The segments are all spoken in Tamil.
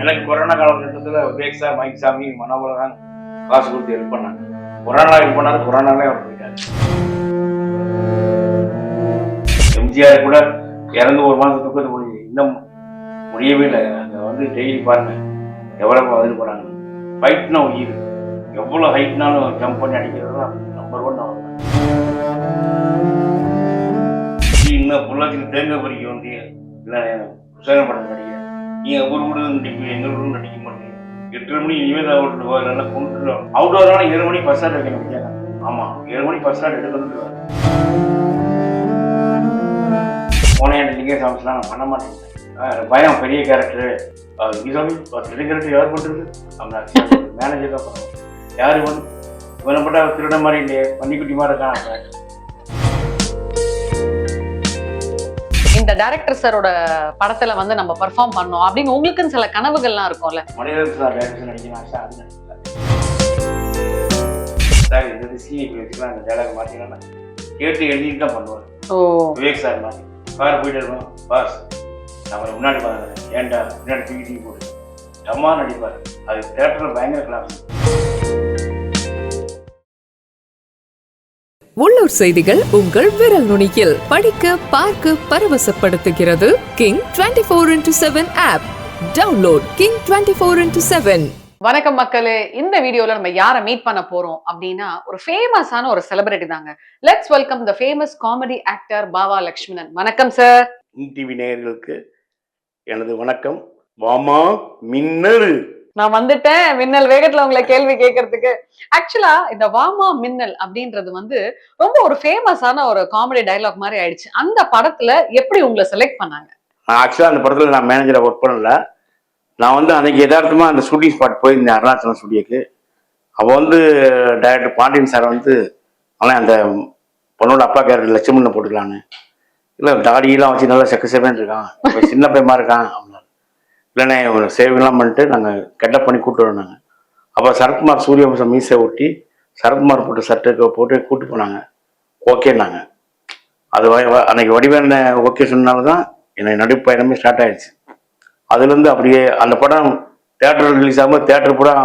எனக்கு கொரோனா காலகட்டத்தில் விவேக் சார் மைக் சாமி மனோபல தான் காசு கொடுத்து ஹெல்ப் பண்ணாங்க. கொரோனா ஹெல்ப் பண்ணாரு கொரோனாவே அவர் போயிட்டாரு. எம்ஜிஆர் கூட இறந்து ஒரு மாதத்துக்கு அது இன்னும் முடியவே இல்லை. அங்கே வந்து டெய்லி பாருங்க எவ்வளோ வந்து போகிறாங்க ஃபைட்னா உயிர். எவ்வளோ ஹைட்னாலும் ஜம்ப் பண்ணி அடிக்கிறது தான் நம்பர் ஒன் அவர். இன்னும் பொள்ளாச்சியில் தேங்க பறிக்க வேண்டிய இல்லை புத்தகம் படம் நடிக்கிறேன் நீங்கள் ஊர் வீடு நடிப்பீங்க எங்கள் ஊர் நடிக்க மாட்டீங்க எட்டரை மணி இனிமேல் அவுட் நல்லா கொண்டு அவுட் ஏழு மணி பஸ் ஸ்டாண்ட் வைக்கணும் முடியாது ஆமாம் ஏழு மணி பஸ் ஸ்டாண்ட் எடுத்து வந்துருவார் போனேன் லிங்கே சாமிஸ்லாம் நான் பண்ண மாட்டேன். பயம் பெரிய கேரக்டரு இசாமி பெரிய கேரக்டர் யார் பண்ணுறது அவங்க மேனேஜர் தான் பண்ணுவோம் யார் வந்து? இவனை பட்டா திருட மாதிரி இல்லையே பன்னிக்குட்டி மாதிரி இருக்கான். இந்த டைரக்டர் சாரோட படத்துல வந்து நம்ம பெர்ஃபார்ம் பண்ணோம் அப்படின்னு உங்களுக்குன்னு சில கனவுகள்லாம் இருக்கும்ல. சார் இந்த சீனி வச்சுக்கலாம். அந்த டேலாக் மாற்றிக்கலாம் கேட்டு எழுதிட்டு தான் பண்ணுவார். ஓ. விவேக் சார் மாதிரி. கார் போயிட்டு இருக்கோம் பாஸ் நம்ம முன்னாடி பார்க்குறேன். ஏன்டா? முன்னாடி தூக்கி தூக்கி போட்டு டம்மா நடிப்பார். அது தேட்டரில் பயங்கர கிளாஸ் உள்ளூர் செய்திகள் உங்கள் விரல் நுனியில். படிக்க பார்க்க பரவசப்படுத்துகிறது King twenty four into seven app download King twenty four into seven வணக்கம் மக்களே. இந்த வீடியோல நம்ம யாரை மீட் பண்ண போறோம் அப்படின்னா ஒரு ஃபேமஸான ஒரு செலிபிரிட்டி தாங்க. Let's welcome the famous comedy actor Bava Lakshmanan. வணக்கம் சார் டிவி நேயர்களுக்கு எனது வணக்கம். வாமா மின்னல். நான் வந்துட்டேன் மின்னல். வேகத்துல உங்களை கேள்வி கேட்கறதுக்கு. ஆக்சுவலா இந்த வாமா மின்னல் அப்படின்றது வந்து ரொம்ப ஒரு ஃபேமஸான ஒரு காமெடி டயலாக் மாதிரி ஆயிடுச்சு. அந்த படத்துல எப்படி உங்களை செலக்ட் பண்ணாங்க? ஆக்சுவலா ஆக்சுவலாக அந்த படத்தில் நான் மேனேஜரை ஒர்க் பண்ணல. நான் வந்து அன்னைக்கு யதார்த்தமாக அந்த ஷூட்டிங் ஸ்பாட் போயிருந்தேன் அருணாச்சலம் ஸ்டுடியோக்கு அப்போ வந்து டைரக்டர் பாண்டியன் சார் வந்து ஆனால் அந்த பொண்ணோட அப்பா கேரக்டர் லட்சுமணன் போட்டுக்கலான்னு இல்லை தாடியெல்லாம் வச்சு நல்லா செக்க செவன் இருக்கான். சின்ன பையமா இருக்கான். அப்படின்னா இல்லைண்ணே இவனை சேவிங்லாம் பண்ணிட்டு நாங்கள் கெட்ட பண்ணி கூப்பிட்டு வரோம் நாங்கள் அப்போ சரத்குமார் சூரியவம்சம் மீசை ஒட்டி சரத்குமார் போட்டு சட்டை போட்டு கூப்பிட்டு போனாங்க. ஓகேன்னாங்க அது வ- அன்னைக்கு வடிவேலனை ஓகே சொன்னால தான் எனக்கு நடுப்பயணமே ஸ்டார்ட் ஆயிடுச்சு. அதுலேருந்து அப்படியே அந்த படம் தேட்டர் ரிலீஸ் ஆகும்போது தேட்டர் படம்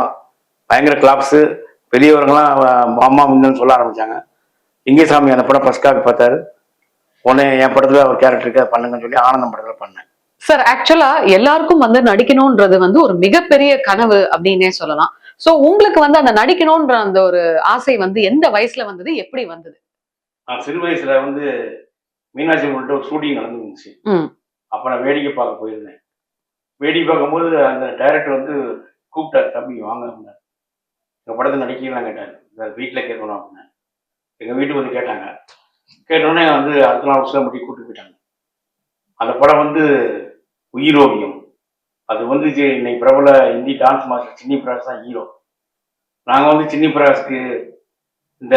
பயங்கர கிளாப்ஸு பெரியவர்கள்லாம் மாமா முன்னு சொல்ல ஆரம்பித்தாங்க லிங்கசாமி அந்த படம் ஃபர்ஸ்ட் காப்பி பார்த்தாரு. உடனே என் படத்தில் ஒரு கேரக்டருக்கு பண்ணுங்கன்னு சொல்லி ஆனந்தம் படத்தில் பண்ணேன். சார் ஆக்சுவலா எல்லாருக்கும் வந்து நடிக்கணும்ன்றது வந்து ஒரு மிகப்பெரிய கனவு அப்படின்னே சொல்லலாம். சோ உங்களுக்கு வந்து அந்த நடிக்கணும்ன்ற அந்த ஒரு ஆசை வந்து எந்த வயசுல வந்தது? எப்படி வந்தது? சிறு வயசுல வந்து மீனாட்சி அம்மன்கிட்ட ஒரு ஷூட்டிங் நடந்துருந்துச்சு. அப்போ நான் வேடிக்கை பார்க்க போயிருந்தேன். வேடிக்கை பார்க்கும்போது அந்த டைரக்டர் வந்து கூப்பிட்டாரு தம்பி வாங்க அப்படின்னாரு. எங்கள் படத்தை நடிக்கலாம் கேட்டார். வீட்டில் கேட்கணும் அப்படின்னேன் எங்கள் வீட்டுக்கு வந்து கேட்டாங்க. கேட்டோடனே வந்து அடுத்த நாள் உசிலம்பட்டி கூப்பிட்டு போயிட்டாங்க. அந்த படம் வந்து உயிரோவியம். அது வந்து இன்னைக்கு பிரபல இந்தி டான்ஸ் மாஸ்டர் சின்னி பிரகாஷ் தான் ஹீரோ நாங்கள் வந்து சின்னி பிரகாஷ்க்கு இந்த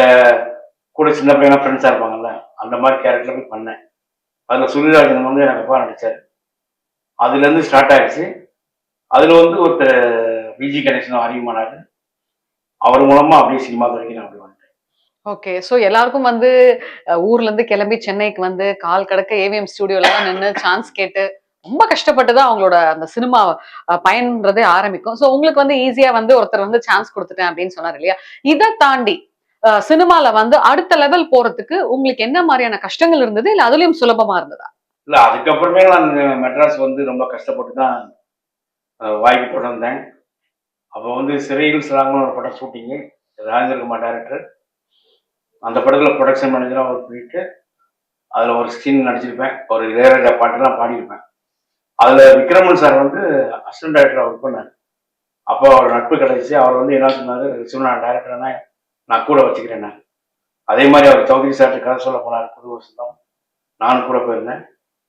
கூட சின்ன பையனா ஃப்ரெண்ட்ஸாக இருப்பாங்கல்ல அந்த மாதிரி கேரக்டர் போய் பண்ணேன். அதில் சுருராஜன் வந்து எனக்கு அப்பா நடித்தார் அதுலேருந்து ஸ்டார்ட் ஆயிடுச்சு. அதில் வந்து ஒருத்தர் பிஜி கனெக்ஷன் அறிமுகமானாரு. அவர் மூலமாக அப்படியே சினிமா துறைக்கு நான் அப்படி வந்துட்டேன். ஓகே ஸோ எல்லாருக்கும் வந்து ஊர்லேருந்து கிளம்பி சென்னைக்கு வந்து கால் கடக்க ஏவிஎம் ஸ்டுடியோல தான் நின்று சான்ஸ் கேட்டு ரொம்ப கஷ்டப்பட்டு தான் அவங்களோட அந்த சினிமா பயன்றதே ஆரம்பிக்கும். சோ உங்களுக்கு வந்து ஈஸியா வந்து ஒருத்தர் வந்து சான்ஸ் கொடுத்துட்டேன் அப்படின்னு சொன்னார் இல்லையா? இதை தாண்டி அஹ், சினிமால வந்து அடுத்த லெவல் போறதுக்கு உங்களுக்கு என்ன மாதிரியான கஷ்டங்கள் இருந்தது? இல்ல அதுலயும் சுலபமா இருந்ததா? இல்லை அதுக்கப்புறமே நான் மெட்ராஸ் வந்து ரொம்ப கஷ்டப்பட்டு தான் வாய்ப்பு தொடர்ந்தேன் அப்போ வந்து சிறையில் சிலாங்கன்னு ஒரு படம் ஷூட்டிங்கு ராஜேந்திரகுமார் டேரக்டர் அந்த படத்தில் ப்ரொடக்ஷன் மேனேஜராக ஒர்க் பண்ணிட்டு அதில் ஒரு சீன் நடிச்சிருப்பேன். ஒரு இளையராஜா பாட்டுலாம் பாடியிருப்பேன். அதில் விக்ரமன் சார் வந்து அசிஸ்டன்ட் டைரக்டராக ஒர்க் பண்ணாரு. அப்போ அவர் நட்பு கிடைச்சி அவர் வந்து என்ன சொன்னார்? சிவனா டைரக்டர்னா நான் கூட வச்சுக்கிறேன் அதே மாதிரி அவர் சௌத்ரி சார்ட்டு கதை சொல்ல போனார் புது வருஷம். நானும் கூட போயிருந்தேன்.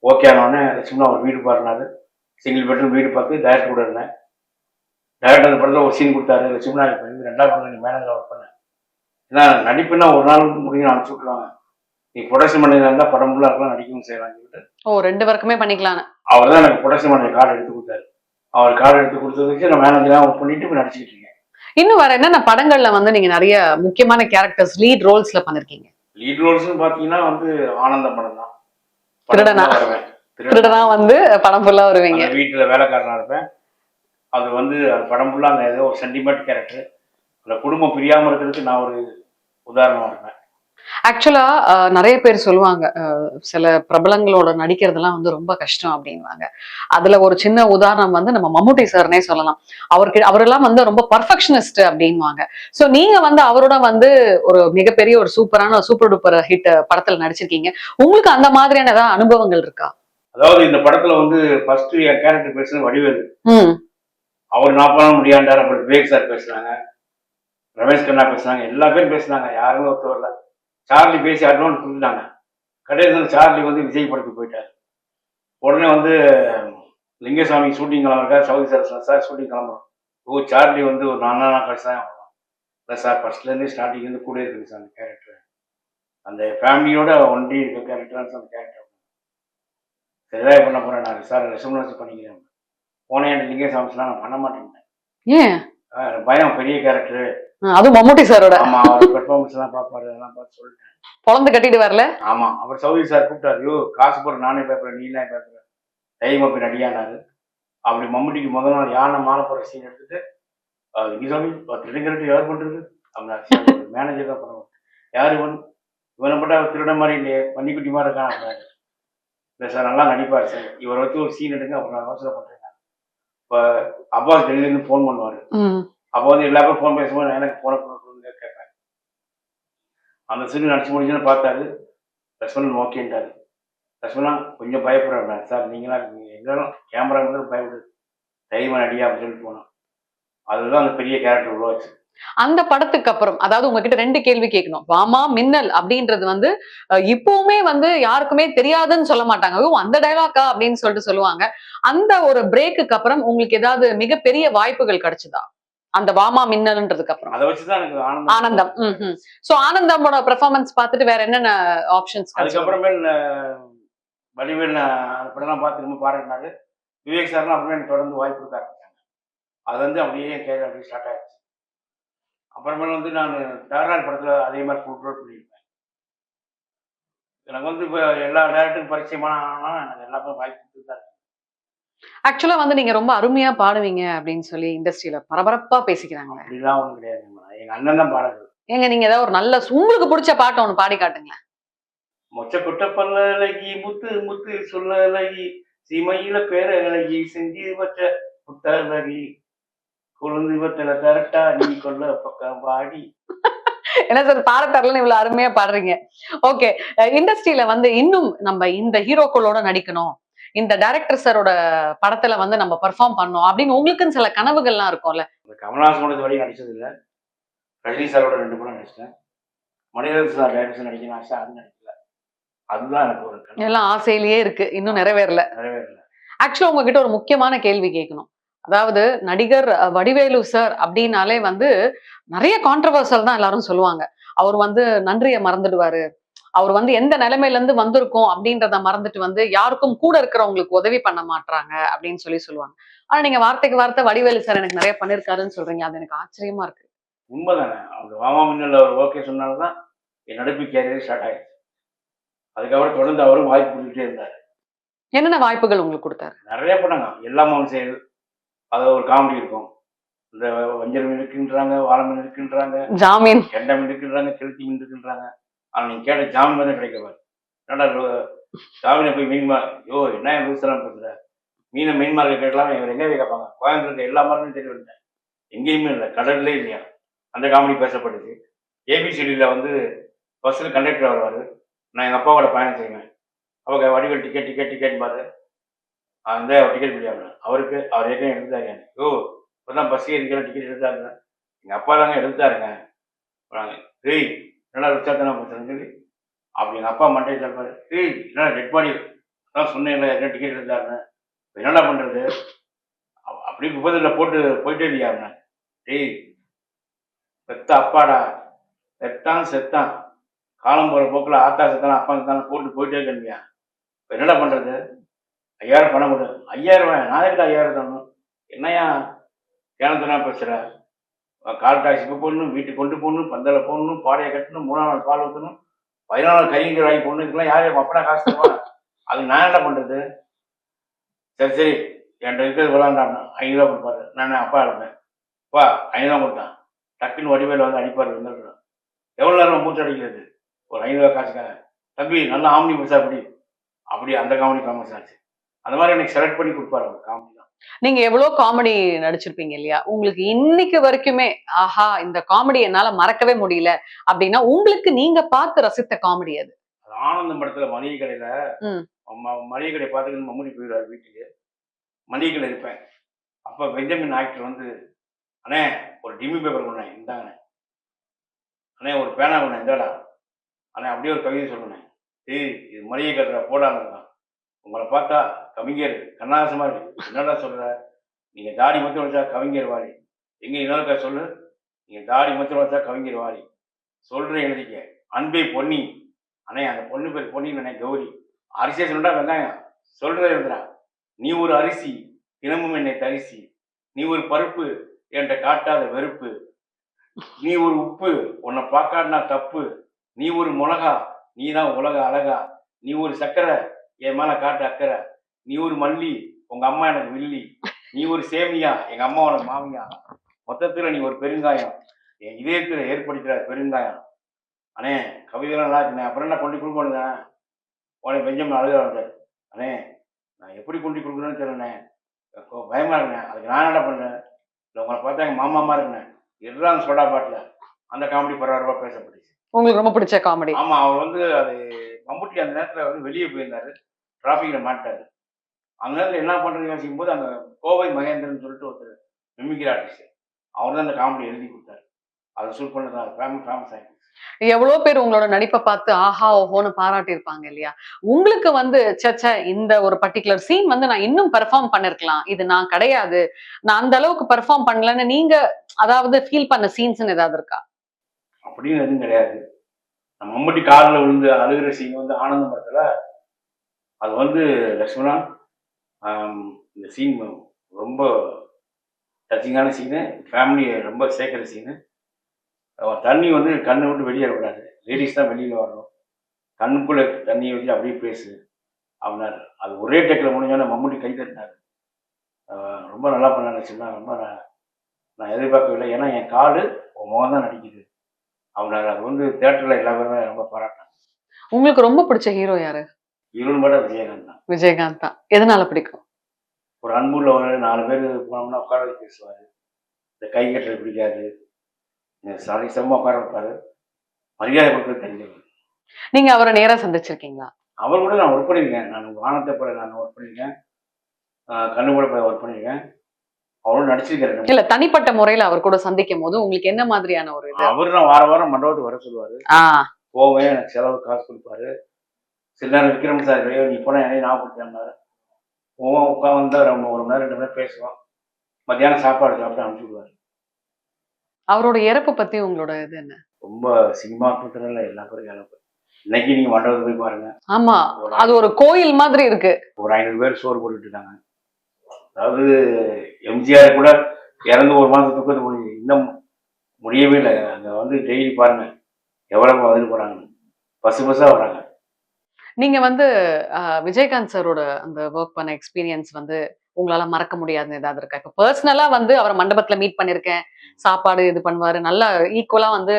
ஓகே ஆனோடனே லட்சுமணா அவர் வீடு பாருனாரு சிங்கிள் பெட்ரூம் வீடு பார்த்து டேரக்டர் கூட இருந்தேன். டேரக்டர் அந்த படத்தில் ஒரு சீன் கொடுத்தாரு. லட்சுமணா இப்போ ரெண்டாவது படம் நீ மேனேஜர் ஒர்க் பண்ணேன் ஏன்னா நடிப்புன்னா ஒரு நாள் முடியும் அனுப்பிச்சு விட்ருவாங்க நீ ப்ரொடக்ஷன் இருந்தால் படம் ஃபுல்லாக இருக்கலாம் நடிக்கவும் செய்யலாம்னு சொல்லிட்டு. ஓ ரெண்டு பேருக்குமே பண்ணிக்கலாம்னு அவர் தான் எனக்கு ப்ரொடக்ஷன் மேனேஜர் கார்டு எடுத்து கொடுத்தாரு. அவர் கார்டு எடுத்து கொடுத்ததுக்கு நான் மேனேஜராக ஒர்க் பண்ணிட்டு இப்போ நடிச்சிக்கிட்டு இருக்கேன். இன்னும் வேற என்னென்ன படங்கள்ல வந்து நீங்க நிறைய முக்கியமான கேரக்டர்ஸ் லீட் ரோல்ஸ்ல பண்ணிருக்கீங்க? லீட் ரோல்ஸ்னு பார்த்தீங்கன்னா வந்து ஆனந்தம் படம் தான். திருடனா? திருடனா. வந்து படம் ஃபுல்லா வருவீங்க. வீட்டுல வேலைக்காரனா இருப்பேன். அது வந்து அது படம் ஃபுல்லாக அந்த ஏதோ ஒரு சென்டிமெண்ட் கேரக்டர் அந்த குடும்பம் பிரியாமல் இருக்கிறதுக்கு நான் ஒரு உதாரணமாக இருப்பேன். ஆக்சுவலா நிறைய பேர் சொல்லுவாங்க சில பிரபலங்களோட நடிக்கிறதுலாம் வந்து ரொம்ப கஷ்டம் அப்படின்வாங்க அதுல ஒரு சின்ன உதாரணம் வந்து நம்ம மம்முட்டி சார்னே சொல்லலாம். அவருக்கு அவரெல்லாம் வந்து ரொம்ப பர்ஃபெக்ஷனிஸ்ட் அப்படின்வாங்க சோ நீங்க வந்து அவரோட வந்து ஒரு மிகப்பெரிய ஒரு சூப்பரான சூப்பர் டூப்பர் ஹிட் படத்துல நடிச்சிருக்கீங்க. உங்களுக்கு அந்த மாதிரியான ஏதாவது அனுபவங்கள் இருக்கா? அதாவது இந்த படத்தில் வந்து ஃபர்ஸ்ட் என் கேரக்டர் பேசுனது வடிவேலு. அவர் நான் பண்ண முடியாண்டார் அப்புறம் விவேக் சார் பேசுனாங்க ரமேஷ் கண்ணா பேசுனாங்க எல்லா பேரும் பேசுனாங்க யாருமே ஒத்து வரல. சார்லி பேசி அட்வான்ஸ் கொடுத்துட்டாங்க கடைசியில் சார்லி வந்து விஜய் படத்துக்கு போயிட்டார். உடனே வந்து லிங்கசாமி ஷூட்டிங் கிளம்புறக்கா சவுதி சார் சார் ஷூட்டிங் கிளம்புறோம். ஓ சார்லி வந்து ஒரு நாலு நாள் கழிச்சு தான் இல்லை சார் ஃபர்ஸ்ட்லேருந்து ஸ்டார்டிங்லேருந்து கூட இருக்குது சார் அந்த கேரக்டர் அந்த ஃபேமிலியோட ஒன்றி இருக்க கேரக்டர் அந்த கேரக்டர் சரிதான் பண்ண போகிறேன் நான். சார் ரெசமன்ஸ் பண்ணிக்கிறேன். போனேன் லிங்கசாமி நான் பண்ண மாட்டேங்கிறேன் ஏன்? பயம் பெரிய கேரக்டர் அதுவும் மம்முட்டி சாரோட. ஆமா அவர் பெர்ஃபார்மன்ஸ் எல்லாம் பார்ப்பாரு அதெல்லாம் பார்த்து சொல்லிட்டேன். பொழந்து கட்டிட்டு வரல. ஆமா அவர் சௌதரி சார் கூப்பிட்டாரு ஐயோ காசு போற நானே பேப்பறேன் நீ தான் பேப்பற தைரியமா போய் நடிகானாரு. அப்படி மம்முட்டிக்கு முதல் நாள் யானை மாலை போற சீன் எடுத்துட்டு சொல்லி திருடங்கிறது யார் பண்றது? அப்படின்னா மேனேஜர் தான் பண்ணுவோம் யாரு இவன்? இவனை மட்டும் அவர் திருட மாதிரி இல்லையே பன்னிக்குட்டி மாதிரி இருக்கான் இல்லை சார் நல்லா நடிப்பார் சார். இவரை வச்சு ஒரு சீன் எடுங்க அப்புறம் நான் பண்றேன் இப்போ அப்பாஸ் டெல்லியிலேருந்து ஃபோன் பண்ணுவார். அப்போ வந்து எல்லா பேரும் ஃபோன் பேசும்போது நான் எனக்கு ஃபோனை கொடுங்க கேட்பேன். அந்த சீன் நடிச்சு முடிஞ்சுன்னு பார்த்தாரு. லட்சுமணன் ஓகேன்ட்டாரு லட்சுமணன் கொஞ்சம் பயப்படுறேன் சார் நீங்களாம் இருக்கீங்க? எங்களும் கேமரா வந்து பயப்படுது தைரியமா நடியா அப்படின்னு சொல்லிட்டு போனோம் அதுதான் அந்த பெரிய கேரக்டர் உருவாச்சு. அந்த படத்துக்கு அப்புறம் அதாவது உங்ககிட்ட ரெண்டு கேள்வி கேட்கணும். வாமா மின்னல் அப்படின்றது வந்து இப்பவுமே வந்து யாருக்குமே தெரியாதுன்னு சொல்ல மாட்டாங்க. அந்த டைலாக்கா அப்படின்னு சொல்லிட்டு சொல்லுவாங்க. அந்த ஒரு பிரேக்குக்கு அப்புறம் உங்களுக்கு ஏதாவது மிகப்பெரிய வாய்ப்புகள் கிடைச்சதா? அந்த வாமா மின்னல்ன்றதுக்கு அப்புறம். ஆனந்தம் சோ ஆனந்தமோட பெர்ஃபார்மன்ஸ் பார்த்துட்டு வேற என்னென்ன ஆப்ஷன்ஸ் அதுக்கப்புறமேல் அஹ், வடிவேல் படம்லாம் பார்த்து ரொம்ப பாராட்டினாரு. விவேக் சார்லாம் அப்புறமே எனக்கு தொடர்ந்து வாய்ப்பு ஆரம்பிச்சாங்க. அது வந்து அப்படியே கேரியர் அப்படியே ஸ்டார்ட் ஆயிடுச்சு. அப்புறமேல் வந்து நான் டார்லால் படத்தில் அதே மாதிரி ஃபுல் ரோல் பண்ணியிருப்பேன். எனக்கு வந்து இப்போ எல்லா டேரக்டரும் பரிச்சயமான ஆனா எனக்கு எல்லாமே வாய்ப்பு கொடுத்து தான் ஆக்சுவலா வந்து நீங்க ரொம்ப அருமையா பாடுவீங்க அப்படின்னு சொல்லி இண்டஸ்ட்ரியில பரபரப்பா பேசிக்கிறாங்க. அப்படிலாம் ஒன்றும் கிடையாது எங்கள் அண்ணன் தான் பாடகர். ஏங்க நீங்க ஏதாவது ஒரு நல்ல உங்களுக்கு பிடிச்ச பாட்டை ஒண்ணு பாடி காட்டுங்களேன். மொச்ச கொட்ட பல்ல அழகி முத்து முத்து சொல்ல அழகி சீமையில பேர அழகி செஞ்சு வச்ச புத்தழகி குழந்தை கரெக்டா நீ கொல்ல பக்கம் வாடி. என்ன சார் பாட தரலன்னு இவ்வளவு அருமையா பாடுறீங்க. ஓகே இண்டஸ்ட்ரியில வந்து இன்னும் நம்ம இந்த ஹீரோக்களோட நடிக்கணும். இந்த டைரக்டர் சாரோட படத்துல வந்து நம்ம பெர்ஃபார்ம் பண்ணோம் அப்படின்னு உங்களுக்குன்னு சில கனவுகள்லாம் இருக்கும்ல. கமல்ஹாசனோட இது வரையும் நடிச்சது இல்லை ரஜினி சாரோட ரெண்டு படம் நடிச்சிட்டேன். மணிரத்ன சார் டைரக்ஷன் நடிக்கணும் ஆசை அது நடிக்கல. அதுதான் எனக்கு ஒரு. எல்லாம் ஆசையிலேயே இருக்கு. இன்னும் நிறைவேறல. நிறைவேறல. ஆக்சுவலா உங்ககிட்ட ஒரு முக்கியமான கேள்வி கேட்கணும். அதாவது நடிகர் வடிவேலு சார் அப்படின்னாலே வந்து நிறைய கான்ட்ரவர்சல் தான் எல்லாரும் சொல்லுவாங்க. அவர் வந்து நன்றியை மறந்துடுவாரு. அவர் வந்து எந்த நிலைமையில இருந்து வந்திருக்கோம் அப்படின்றத மறந்துட்டு வந்து யாருக்கும் கூட இருக்கிறவங்களுக்கு உதவி பண்ண மாட்றாங்க அப்படின்னு சொல்லி சொல்லுவாங்க. ஆனா நீங்க வார்த்தைக்கு வார்த்தை வடிவேலு சார் எனக்கு நிறைய பண்ணிருக்காருன்னு சொல்றீங்க. அது எனக்கு ஆச்சரியமா இருக்கு. உண்மைதானே. அவங்க வாமா மின்னல் அவர் ஓகே சொன்னால்தான் என் நடிப்பு கேரியர் ஸ்டார்ட் ஆயிடுச்சு. அதுக்கப்புறம் தொடர்ந்து அவரும் வாய்ப்பு கொடுத்துட்டே இருந்தார். என்னென்ன வாய்ப்புகள் உங்களுக்கு கொடுத்தாரு? நிறைய படங்க எல்லாம் அவன் செயல் அது ஒரு காமெடி இருக்கும். இந்த வஞ்சர மீன் இருக்குன்றாங்க வாழை மீன் இருக்குன்றாங்க ஜாமீன். கெண்டை மீன் இருக்குன்றாங்க கெளுத்தி மீன் இருக்குன்றாங்க. ஆனால் நீங்கள் கேட்ட ஜாமீன் தான் கிடைக்கப்பாரு என்னடா ஜாமீனை போய் மீன் மா ஐயோ என்ன ரூசெல்லாம் பேசுற? மீனை மீன் மார்க்கெட் கேட்கலாம்? இவர் எங்கே கேட்பாங்க? கோயம்புத்தூர் எல்லா மார்க்கும் தெரிய வந்துட்டேன். எங்கேயுமே இல்லை கடல்லே இல்லையா? அந்த காமெடி பேசப்படுது. ஏபிசிடியில் வந்து பஸ்ஸில் கண்டக்டர் வருவார் நான் எங்கள் அப்பாவோட பயணம் செய்வேன். அவங்க வடிவேல் டிக்கெட் டிக்கெட் டிக்கெட் பாரு. அந்த டிக்கெட் முடியாமல் அவருக்கு அவர் ஏற்கனவே எடுத்தாரு ஓ இப்போ தான் பஸ் ஏறிக்கலாம் டிக்கெட் எடுத்தாருங்க எங்கள் அப்பா தாங்க எடுத்தாருங்க டேய் என்னடா ரிச்சாத்தனா பேசுறேன்னு சொல்லி அப்படி எங்கள் அப்பா மண்டே தருப்பாரு டேய் என்னடா டெட் பாடி தான் சொன்னேன்ல என்ன டிக்கெட் எடுத்தாருன்னு என்னடா பண்ணுறது அப்படி விபத்தில் போட்டு போயிட்டே இல்லையாருண்ணே டேய் பெத்த அப்பாடா. செத்தான் செத்தான். காலம் போகிற போக்கில் ஆத்தா செத்தான் அப்பா செத்தான் போட்டு போயிட்டே இருக்கேன் இப்போ என்னடா பண்ணுறது ஐயாயிரம் பணம் கொடு. ஐயாயிரம் நான் எதுக்கு ஐயாயிரம் தரணும்? என்னையா கேனத்தனா பேசுகிற கால் டாக்ஸிக்கு போடணும் வீட்டுக்கு கொண்டு போகணும் பந்தல போடணும் பாடையை கட்டணும் மூணாம் நாள் பால் ஊற்றணும் பதினாலு நாள் வாங்கி போடணும் இதுக்கெல்லாம் யார் அப்படா காசு தருவா? அது நான் என்ன பண்ணுறது சரி சரி. என்கிட்ட இருக்கிறது விளாண்டாண்ணா ஐநூறுரூவா கொடுப்பாரு. நான் அப்பா இருப்பேன் அப்பா ஐநூறுரூவா கொடுத்தான். டக்குன்னு வடிவேல வந்து அடிப்பார் வந்துருக்குறோம் எவ்வளோ நேரம் மூச்சு அடிக்கிறது? ஒரு ஐநூறுரூவா காசுக்காக. தம்பி நல்லா ஆம்னி பஸ்ஸா அப்படி அப்படி அந்த காமெடி ஃபேமஸ் ஆச்சு. அந்த மாதிரி எனக்கு செலக்ட் பண்ணி கொடுப்பாரு காமெடி நீங்க எவ்வளவு காமெடி நடிச்சிருப்பீங்க இல்லையா? உங்களுக்கு இன்னைக்கு வரைக்குமே ஆஹா இந்த காமெடி என்னால மறக்கவே முடியல அப்படின்னா உங்களுக்கு நீங்க பார்த்து ரசித்த காமெடி அது ஆனந்தம் படத்துல மளிகை கடையில மளிகை கடையை பார்த்துக்கிட்டு மம்முடி போயிடுவார் வீட்டுக்கு. மளிகை கடை இருப்பேன். அப்ப பெஞ்சமின் ஆக்டர் வந்து அண்ணே ஒரு டிமி பேப்பர் கொண்டேன் இந்தாங்கண்ணே. அண்ணே ஒரு பேனா கொண்டேன் இந்தாடா. அண்ணே அப்படியே ஒரு கவிதை சொல்லுனேன் ஏய் இது மளிகை கடையில போடாதான் உங்களை பார்த்தா கவிஞர் கண்ணாசமா இருக்கு என்னடா சொல்ற? நீங்க தாடி மட்டும் வச்சா கவிஞர் வாரி. எங்க இன்னொருக்கா சொல்லு. நீங்க தாடி மட்டும் வச்சா கவிஞர் வாரி. சொல்றேன் எழுதிக்க. அன்பே பொன்னி. அண்ணே அந்த பொண்ணு பேர் பொன்னின்னு கௌரி. அரிசியை சொன்னா வெங்காயம். சொல்றதை எழுதுறா நீ ஒரு அரிசி தினமும் என்னை தரிசி. நீ ஒரு பருப்பு என்கிட்ட காட்டாத வெறுப்பு. நீ ஒரு உப்பு உன்னை பார்க்காட்டினா தப்பு. நீ ஒரு மிளகா நீ தான் உலக அழகா. நீ ஒரு சக்கரை என் மேல காட்டு அக்கறை. நீ ஒரு மல்லி உங்க அம்மா எனக்கு வில்லி. நீ ஒரு சேமியா எங்க அம்மா உனக்கு மாமியா. மொத்தத்துல நீ ஒரு பெருங்காயம். என் இதயத்துல ஏற்படுத்துற பெருங்காயம். அண்ணே கவிதைலாம் நல்லா இருக்குண்ணே. அப்புறம் என்ன கொண்டு கொடுக்கணுங்க? உடனே பெஞ்சமின் அழுக வந்தார் அண்ணே நான் எப்படி கொண்டு கொடுக்கணும்னு தெரியலண்ணே. பயமா இருக்குண்ணே. அதுக்கு நான் என்ன பண்ணேன் இல்லை உங்களை பார்த்தா எங்கள் மாமாமா இருக்குண்ணே. இதுதான் சோடா பாட்டில். அந்த காமெடி பரவாயில்ல பேசப்பட்டுச்சு. உங்களுக்கு ரொம்ப பிடிச்ச காமெடி. ஆமா அவர் வந்து அது மம்முட்டி அந்த நேரத்துல வந்து வெளியே போயிருந்தாரு. டிராஃபிக்ல மாட்டாரு. நேரத்துல என்ன பண்றது யோசிக்கும் போது அந்த கோவை மகேந்திரன் சொல்லிட்டு ஒருத்தர் மிமிக்ரி ஆர்டிஸ்ட் அவர் தான் அந்த காமெடி எழுதி கொடுத்தாரு. அதை ஷூட் பண்ணது? அது ஃபேமஸ் ஃபேமஸ் ஆகிடுச்சு எவ்வளவு பேர் உங்களோட நடிப்பை பார்த்து ஆஹா ஓஹோன்னு பாராட்டி இருப்பாங்க இல்லையா? உங்களுக்கு வந்து சச்ச இந்த ஒரு பர்டிகுலர் சீன் வந்து நான் இன்னும் பெர்ஃபார்ம் பண்ணிருக்கலாம். இது நான் கிடையாது. நான் அந்த அளவுக்கு பெர்ஃபார்ம் பண்ணலன்னு நீங்க அதாவது ஃபீல் பண்ண சீன்ஸ் ஏதாவது இருக்கா? அப்படின்னு எதுவும் கிடையாது. நம்ம மம்முட்டி காலில் விழுந்து அழுகிற சீன் வந்து ஆனந்த படத்துல அது வந்து லக்ஷ்மணா இந்த சீன் ரொம்ப டச்சிங்கான சீனு ஃபேமிலியை ரொம்ப சேர்க்குற சீனு தண்ணி வந்து கண்ணை விட்டு வெளியே வரக்கூடாது. லேடிஸ் தான் வெளியில் வரணும். கண்ணுக்குள்ளே தண்ணியை வச்சு அப்படியே பேசு அப்படின்னாரு. அது ஒரே டேக்கில் முடிஞ்சோன்னே மம்முட்டி கை தட்டினாரு. ரொம்ப நல்லா பண்ண சொன்னா ரொம்ப நான் நான் எதிர்பார்க்கவில்லை. ஏன்னா என் காடு உன் முகம் தான் நடிக்குது அப்படின்னாரு. அது வந்து தேட்டரில் எல்லாருமே ரொம்ப பாராட்டினாங்க. உங்களுக்கு ரொம்ப பிடிச்ச ஹீரோ யாரு? இருள் மட்டும் விஜயகாந்த் தான் விஜயகாந்த் தான் எதனால பிடிக்கும்? ஒரு அன்புள்ள ஒரு நாலு பேர் போனோம்னா உட்கார வச்சு பேசுவார். இந்த கை கட்டுறது பிடிக்காது. சரிசமாக உட்கார வைப்பாரு. மரியாதை கொடுக்கறது தெரிஞ்சவர். நீங்க அவரை நேரா சந்திச்சிருக்கீங்களா? அவர் கூட நான் ஒர்க் பண்ணியிருக்கேன். நான் வானத்தை போல நான் ஒர்க் பண்ணியிருக்கேன். கண்ணு கூட போய் ஒர்க் பண்ணியிருக்கேன். அவரும் நடிச்சிருக்காரு. இல்ல தனிப்பட்ட முறையில அவர் கூட சந்திக்கும் போது உங்களுக்கு என்ன மாதிரியான ஒரு அவர் நான் வார வாரம் மண்டபத்துக்கு வர சொல்லுவார். போவேன் எனக்கு செலவு காசு கொடுப்பாரு. சில நேரம் விக்ரம் சார் ஐயோ நீ போனால் என்னையும் ஞாபகப்படுத்தாரு போவோம் உட்காந்து நம்ம ஒரு மணி நேரம் ரெண்டு மணி நேரம் பேசுவோம். மத்தியானம் சாப்பாடு சாப்பிட்டு அனுப்பிச்சு விடுவார் அவரோட இறப்பு பத்தி உங்களோட இது என்ன? ரொம்ப சினிமா கூட்டத்தில் எல்லா பேரும் இழப்பு இன்னைக்கு நீங்கள் மண்டபத்துக்கு போய் பாருங்க. ஆமா ஒரு அது ஒரு கோயில் மாதிரி இருக்கு. ஒரு ஐநூறு பேர் சோறு போட்டுட்டு இருக்காங்க. அதாவது எம்ஜிஆர் கூட இறந்து ஒரு மாதம் துக்கத்து முடியுது இன்னும் முடியவே இல்லை. அங்கே வந்து டெய்லி பாருங்க. எவ்வளவு வந்துட்டு போகிறாங்க பசு பஸ்ஸாக வராங்க. நீங்க வந்து விஜயகாந்த் சாரோட அந்த ஒர்க் பண்ண எக்ஸ்பீரியன்ஸ் வந்து உங்களால மறக்க முடியாதுன்னு ஏதாவது இருக்கா? இப்ப பர்சனலா வந்து அவரை மண்டபத்துல மீட் பண்ணிருக்கேன். சாப்பாடு இது பண்ணுவாரு. நல்லா ஈக்குவலா வந்து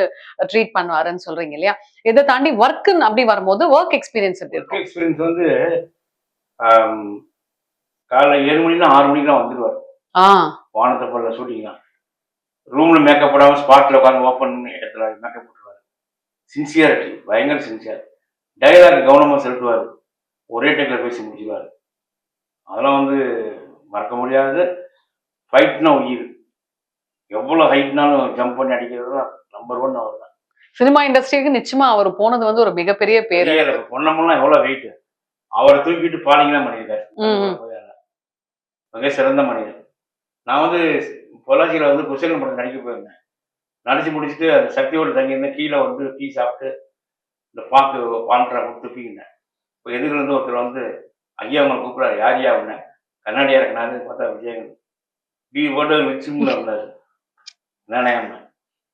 ட்ரீட் பண்ணுவாருன்னு சொல்றீங்க இல்லையா? இதை தாண்டி ஒர்க்குன்னு அப்படி வரும்போது ஒர்க் எக்ஸ்பீரியன்ஸ் எப்படி இருக்கும்? எக்ஸ்பீரியன்ஸ் வந்து காலைல ஏழு மணிக்கு ஆறு மணிக்கெலாம் வந்துடுவார் ஆ. வானத்தை போல ஷூட்டிங்லாம் ரூமில் மேக்கப் போடாமல் ஸ்பாட்டில் உட்காந்து ஓப்பன் இடத்துல மேக்கப் போட்டுருவார். சின்சியாரிட்டி பயங்கர சின்சியர் டைலாக் கவனமாக செலுத்துவார். ஒரே டேக்கில் பேசி முடிச்சிடுவார். அதெல்லாம் வந்து மறக்க முடியாத ஃபைட்னா உயிர். எவ்வளோ ஹைட்னாலும் ஜம்ப் பண்ணி அடிக்கிறது தான் நம்பர் ஒன் அவர் தான் சினிமா இண்டஸ்ட்ரிக்கு நிச்சயமா அவர் போனது வந்து ஒரு மிகப்பெரிய பேரு. பெரிய பொண்ணமெல்லாம் எவ்வளோ வெயிட் அவரை தூக்கிட்டு பாலிங்கெல்லாம் பண்ணியிருக்காரு. மிக சிறந்த மனிதர். நான் வந்து பொள்ளாச்சியில் வந்து குசேலன் படம் நடிக்க போயிருந்தேன். நடிச்சு முடிச்சுட்டு அந்த சக்தியோடு தங்கியிருந்தேன் கீழே வந்து டீ சாப்பிட்டு இந்த பாக்கு வாண்டரை கொடுத்து இப்போ எதிர்லேருந்து ஒருத்தர் வந்து ஐயா அவங்களை கூப்பிட்றாரு. யார் யா அவனை கண்ணாடியா இருக்கனாரு பார்த்தா விஜயகன் டி ஓட்டர் வச்சுன்னு இருந்தாரு என்னண்ணே? அண்ணன்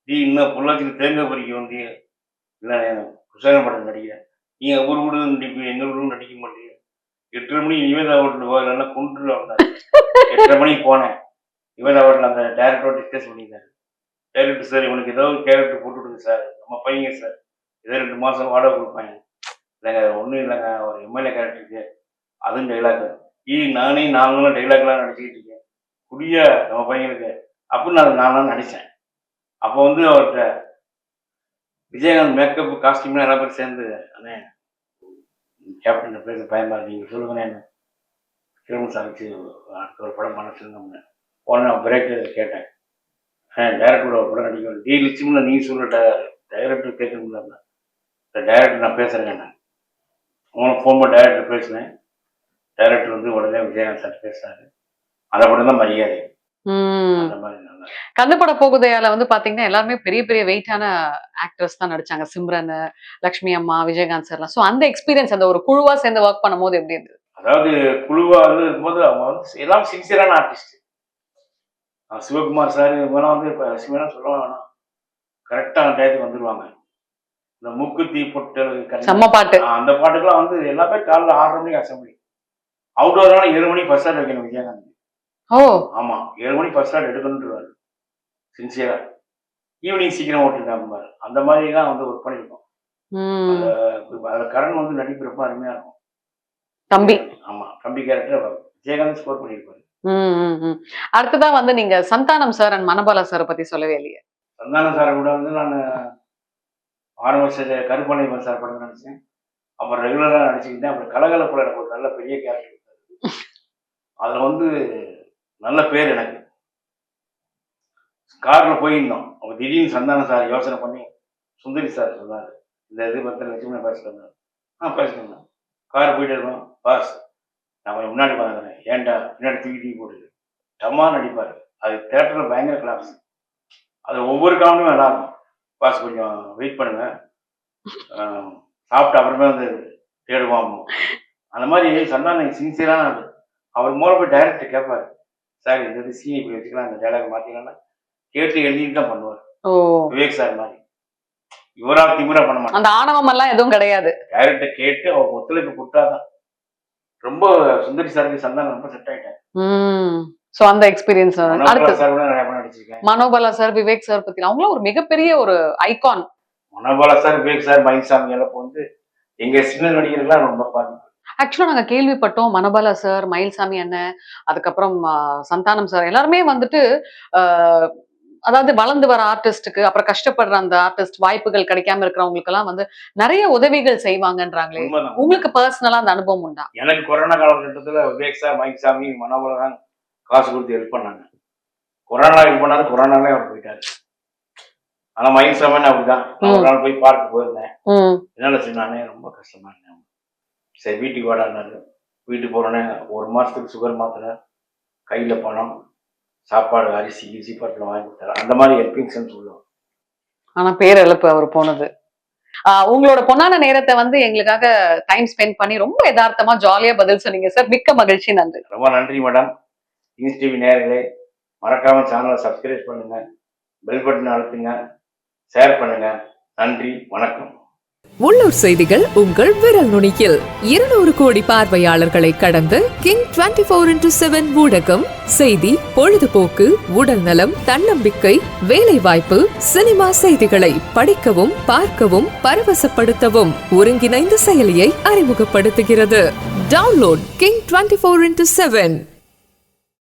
டி இன்னும் புள்ளாச்சி தேங்காய் பொறிக்க வந்து இல்லைண்ணே குசேலன் படம் நடிக்கிறேன் நீங்கள் ஊர் வீடு நடிப்பீங்க எங்கள் வீடும் நடிக்க மாட்டீங்க. எட்டரை மணி நிவேதா ஹோட்டல் போகலன்னா குன்று வந்தார் எட்டரை மணிக்கு போனேன். நிவேதா ஹோட்டல் அந்த டேரக்டரோட டிஸ்கஸ் பண்ணியிருந்தாரு. டேரக்டர் சார் இவனுக்கு ஏதோ கேரக்டர் போட்டு விடுங்க சார். நம்ம பையங்க சார். இதே ரெண்டு மாதம் வாடகை கொடுப்பாங்க இல்லைங்க ஒன்றும் இல்லைங்க. ஒரு எம்எல்ஏ கேரக்டருக்கு அதுவும் டைலாக் ஈ நானே நாங்களும் டைலாக்லாம் நடிச்சுக்கிட்டு இருக்கேன். புரிய நம்ம பையனுக்கு. அப்படின்னு நான் நான் நடித்தேன் அப்போ வந்து அவர்கிட்ட விஜயகாந்த் மேக்கப் காஸ்டியூம்லாம் எல்லா பேரும் சேர்ந்து அண்ணே கேப்டன் பேச பயமா நீங்கள் சொல்லுங்கண்ணே என்ன? திரும்ப சாமிச்சு அடுத்த ஒரு படம் பண்ண சொல்லுங்கண்ணே உடனே பிரேக் கேட்டேன். டேரக்டரோட ஒரு படம் நடிக்கணும். டி லிச்சும்ல நீ சொல்ல டைரக்டர் கேட்கணும்ல டைரக்டர் நான் பேசுறேங்க நான். உனக்கு ஃபோன் பண்ணி டைரக்டர் பேசினேன் டைரக்டர் வந்து உடனே விஜயகாந்த் சார் பேசுறாரு. அந்த படம் தான். மரியாதை கந்துப்பட போகுதையால வந்து பாத்தீங்கன்னா எல்லாருமே பெரிய பெரிய வெயிட்டான ஆக்டர்ஸ் தான் நடிச்சாங்க. சிம்ரன் லக்ஷ்மி அம்மா விஜயகாந்த் சார்லாம் சோ அந்த எக்ஸ்பீரியன்ஸ் அந்த ஒரு குழுவா சேர்ந்து ஒர்க் பண்ணும்போது எப்படி இருந்தது? அதாவது குழுவா வந்து இருக்கும்போது அவங்க வந்து எல்லாம் சின்சியரான ஆர்டிஸ்ட் சிவகுமார் சார் இவங்கெல்லாம் வந்து இப்போ சிவனா சொல்ல வேணாம். கரெக்டான டயத்துக்கு வந்துடுவாங்க இந்த மூக்குத்தி பொட்டல் செம்ம பாட்டு. அந்த பாட்டுக்கெல்லாம் வந்து எல்லாமே காலைல ஆறரை மணிக்கு அசம்பிளி. அவுட்டோர்னால ஏழு மணிக்கு ஃபர்ஸ்ட் ஸ்டார்ட் வைக்கணும் விஜயகாந்த். ஓ. ஆமா ஏழு மணிக்கு ஃபர்ஸ்ட் ஸ்டார்ட் எடுக்கணுன்றாரு சின்சியரா ஈவினிங் சீக்கிரம் ஓட்டுருக்காங்க பாரு. அந்த மாதிரி தான் வந்து ஒர்க் பண்ணியிருக்கோம் ம். அந்த அதில் கரண் வந்து நடிப்பு ரொம்ப அருமையா இருக்கும். தம்பி. ஆமா தம்பி கேரக்டர் விஜயகாந்த் ஸ்கோர் பண்ணியிருப்பாரு ம், ம், ம். அடுத்ததா வந்து நீங்க Santhanam sir and Manobala sir பத்தி சொல்லவே இல்லையே. சந்தான சாரை கூட வந்து நான் ஆறு வருஷத்துல கருப்பணை சார் படம் நினச்சேன் அப்புறம் ரெகுலராக நடிச்சுக்கிட்டேன் அப்புறம் கலகலப்புல எனக்கு ஒரு நல்ல பெரிய கேரக்டர் அதில் வந்து நல்ல பேர் எனக்கு. காரில் போயிருந்தோம். அப்போ திடீர்னு சந்தானம் சார் யோசனை பண்ணி சுந்தரி சார் சொன்னார் இந்த இது பற்றி லட்சுமண பேசுகிறேன் ஆ பேசுகிறேன் கார் போயிட்டு இருக்கோம் பாஸ் நான் கொஞ்சம் முன்னாடி பார்க்குறேன். ஏன்டா பின்னாடி தூக்கி தூக்கி போடுது டம்மா நடிப்பார். அது தேட்டரில் பயங்கர கிளாஸ் அது ஒவ்வொரு காமெடியும் நல்லா இருக்கும். பாஸ் கொஞ்சம் வெயிட் பண்ணுங்க. சாப்பிட்ட அப்புறமே வந்து தேடுவோம். அந்த மாதிரி சந்தானம் சின்சியரான ஆளு அவர் மூலம் போய் டைரக்டர் கேட்பாரு சார் இந்த இது சீன் இப்படி வச்சுக்கலாம் இந்த டைலாக் மாற்றிக்கலாம் கேட்டு எழுதிட்டு தான் பண்ணுவார். விவேக் சார் மாதிரி. இவரா திமிரா பண்ண மாட்டார். அந்த ஆணவம் எல்லாம் எதுவும் கிடையாது. டைரக்டர் கேட்டு அவர் ஒத்துழைப்பு கொடுத்தாதான். ரொம்ப சுந்தரி சாருக்கு சந்தானம் ரொம்ப செட் ஆயிட்டார். ம். சோ அந்த எக்ஸ்பீரியன்ஸ் அடுத்து மனோபாலா சார் விவேக் சார் பத்தி அவங்களும் ஒரு மிகப்பெரிய ஒரு icon Manobala sir Vivek sir Mayilsamy எல்லாம் வந்து எங்க சின்ன நடிகர்கள்லாம் ரொம்ப பாதிப்பு. ஆக்சுவலா நாங்க கேள்விப்பட்டோம் மனபாலா சார் மயில்சாமி அண்ணன் அதுக்கப்புறம் சந்தானம் சார் எல்லாருமே வந்துட்டு அதாவது வளர்ந்து வர ஆர்டிஸ்டுக்கு அப்புறம் கஷ்டப்படுற அந்த ஆர்டிஸ்ட் வாய்ப்புகள் கிடைக்காம இருக்கிறவங்களுக்கு எல்லாம் வந்து நிறைய உதவிகள் செய்வாங்கன்றாங்களே. உங்களுக்கு பர்சனலா அந்த அனுபவம் உண்டா? எனக்கு கொரோனா காலகட்டத்தில் விவேக் சார் மைக் சாமி மனோபலம் தான் காசு கொடுத்து ஹெல்ப் பண்ணாங்க. கொரோனா ஹெல்ப் பண்ணாரு கொரோனாலே அவர் போயிட்டாரு. ஆனா மைக் சாமி அப்படிதான். நான் ஒரு நாள் போய் பார்க்க போயிருந்தேன். என்னால சொன்னானே ரொம்ப கஷ்டமா இருந்தேன் சரி வீட்டுக்கு வாடான்னாரு வீட்டுக்கு போனோடனே ஒரு மாசத்துக்கு சுகர் மாத்திரை கையில பணம் சாப்பாடு அரிசி கிரிசி பட்டில் வாங்கி கொடுத்தாரு. அந்த மாதிரி ஹெல்பிங்ஸ் சொல்லுவோம் ஆனா பேரிழப்பு அவர் போனது. உங்களோட பொன்னான நேரத்தை வந்து எங்களுக்காக டைம் ஸ்பெண்ட் பண்ணி ரொம்ப யதார்த்தமா ஜாலியா பதில் சொன்னீங்க சார் மிக்க மகிழ்ச்சி நன்றி. ரொம்ப நன்றி மேடம் நியூஸ் டிவி நேயர்களே மறக்காம சேனலை சப்ஸ்கிரைப் பண்ணுங்க பெல் பட்டன் அழுத்துங்க ஷேர் பண்ணுங்க. நன்றி வணக்கம். உள்ளூர் செய்திகள் உங்கள் விரல் நுனியில். இருநூறு கோடி பார்வையாளர்களை கடந்து King twenty four into seven ஊடகம் செய்தி பொழுதுபோக்கு உடல் நலம் தன்னம்பிக்கை வேலைவாய்ப்பு சினிமா செய்திகளை படிக்கவும் பார்க்கவும் பரவசப்படுத்தவும் ஒருங்கிணைந்த செயலியை அறிமுகப்படுத்துகிறது. Download King twenty four into seven